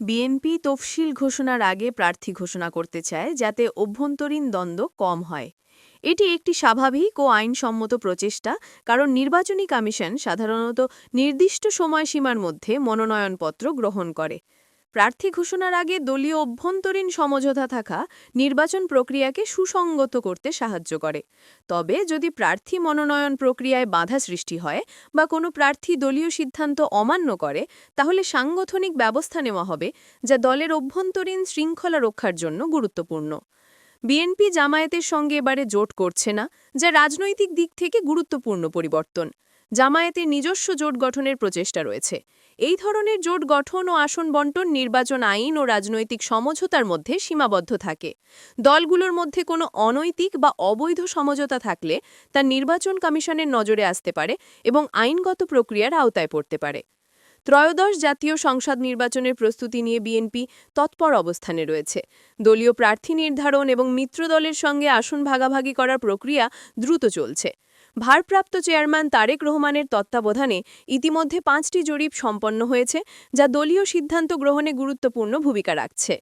BNP তফসিল ঘোষণার আগে প্রার্থী ঘোষণা করতে চায় যাতে অভ্যন্তরীণ দ্বন্দ্ব কম হয়। এটি একটি স্বাভাবিক ও আইনসম্মত প্রচেষ্টা, কারণ নির্বাচনী কমিশন সাধারণত নির্দিষ্ট সময়সীমার মধ্যে মনোনয়নপত্র গ্রহণ করে। প্রার্থী ঘোষণার আগে দলীয় অভ্যন্তরীণ সমঝোতা থাকা নির্বাচন প্রক্রিয়াকে সুসংগত করতে সাহায্য করে। তবে যদি প্রার্থী মনোনয়ন প্রক্রিয়ায় বাধা সৃষ্টি হয় বা কোনো প্রার্থী দলীয় সিদ্ধান্ত অমান্য করে, তাহলে সাংগঠনিক ব্যবস্থা নেওয়া হবে, যা দলের অভ্যন্তরীণ শৃঙ্খলা রক্ষার জন্য গুরুত্বপূর্ণ। বিএনপি জামায়াতের সঙ্গে এবারে জোট করছে না, যা রাজনৈতিক দিক থেকে গুরুত্বপূর্ণ পরিবর্তন। জামায়াতের নিজস্ব জোট গঠনের প্রচেষ্টা রয়েছে। এই ধরনের জোট গঠন ও আসন বন্টন, নির্বাচন আইন ও রাজনৈতিক সমঝোতার মধ্যে সীমাবদ্ধ থাকে। দলগুলোর মধ্যে কোনো অনৈতিক বা অবৈধ সমঝোতা থাকলে তা নির্বাচন কমিশনের নজরে আসতে পারে এবং আইনগত প্রক্রিয়ার আওতায় পড়তে পারে। ত্রয়োদশ জাতীয় সংসদ নির্বাচনের প্রস্তুতি নিয়ে বিএনপি তৎপর অবস্থানে রয়েছে। দলীয় প্রার্থী নির্ধারণ এবং মিত্রদলের সঙ্গে আসন ভাগাভাগি করার প্রক্রিয়া দ্রুত চলছে। ভারপ্রাপ্ত চেয়ারম্যান তারেক রহমানের তত্ত্বাবধানে ইতিমধ্যে পাঁচটি জরিপ সম্পন্ন হয়েছে, যা দলীয় সিদ্ধান্ত গ্রহণে গুরুত্বপূর্ণ ভূমিকা রাখছে।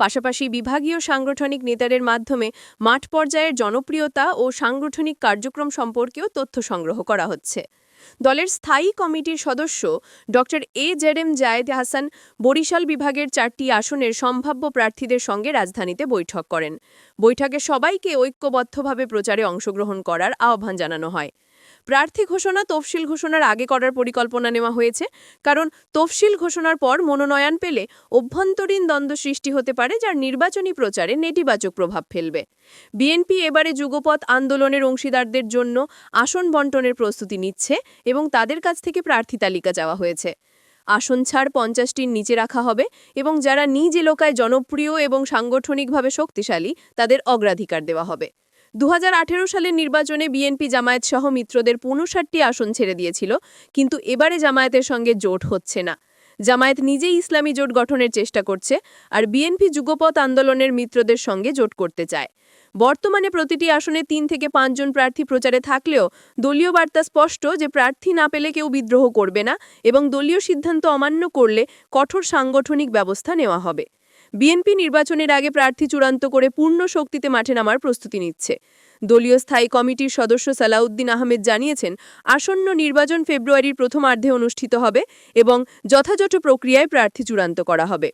পাশাপাশি বিভাগীয় সাংগঠনিক নেতাদের মাধ্যমে মাঠ পর্যায়ের জনপ্রিয়তা ও সাংগঠনিক কার্যক্রম সম্পর্কেও তথ্য সংগ্রহ করা হচ্ছে। দলের স্থায়ী কমিটির সদস্য ড A Z M Zayed Hasan Barishal বিভাগের চারটি আসনের সম্ভাব্য প্রার্থীদের সঙ্গে রাজধানীতে বৈঠক করেন। বৈঠকে সবাইকে ঐক্যবদ্ধভাবে প্রচারে অংশগ্রহণ করার আহ্বান জানানো হয়। প্রার্থী ঘোষণা তফসিল ঘোষণার আগে করার পরিকল্পনা নেওয়া হয়েছে। কারণ তফসিল ঘোষণার পর মনোনয়ন পেলে অভ্যন্তরীণ দ্বন্দ্ব সৃষ্টি হতে পারে, যার নির্বাচনী প্রচারে নেতিবাচক প্রভাব ফেলবে। বিএনপি এবারে যুগপথ আন্দোলনের অংশীদারদের জন্য আসন বন্টনের প্রস্তুতি নিচ্ছে এবং তাদের কাছ থেকে প্রার্থী তালিকা চাওয়া হয়েছে। আসন ছাড় পঞ্চাশটির নিচে রাখা হবে এবং যারা নিজ এলাকায় জনপ্রিয় এবং সাংগঠনিকভাবে শক্তিশালী, তাদের অগ্রাধিকার দেওয়া হবে। দু হাজার আঠেরো সালের নির্বাচনে বিএনপি জামায়াত সহ মিত্রদের পঁয়ষট্টি আসন ছেড়ে দিয়েছিল, কিন্তু এবারে জামায়াতের সঙ্গে জোট হচ্ছে না। জামায়াত নিজেই ইসলামী জোট গঠনের চেষ্টা করছে আর বিএনপি যুগপথ আন্দোলনের মিত্রদের সঙ্গে জোট করতে চায়। বর্তমানে প্রতিটি আসনে তিন থেকে পাঁচজন প্রার্থী প্রচারে থাকলেও দলীয় বার্তা স্পষ্ট যে প্রার্থী না পেলে কেউ বিদ্রোহ করবে না এবং দলীয় সিদ্ধান্ত অমান্য করলে কঠোর সাংগঠনিক ব্যবস্থা নেওয়া হবে। বিএনপি নির্বাচনের আগে প্রার্থী চূড়ান্ত করে পূর্ণ শক্তিতে মাঠে নামার প্রস্তুতি নিচ্ছে। দলীয় স্থায়ী কমিটির সদস্য সালাউদ্দিন আহমেদ জানিয়েছেন, আসন্ন নির্বাচন ফেব্রুয়ারির প্রথমার্ধে অনুষ্ঠিত হবে এবং যথাযথ প্রক্রিয়ায় প্রার্থী চূড়ান্ত করা হবে।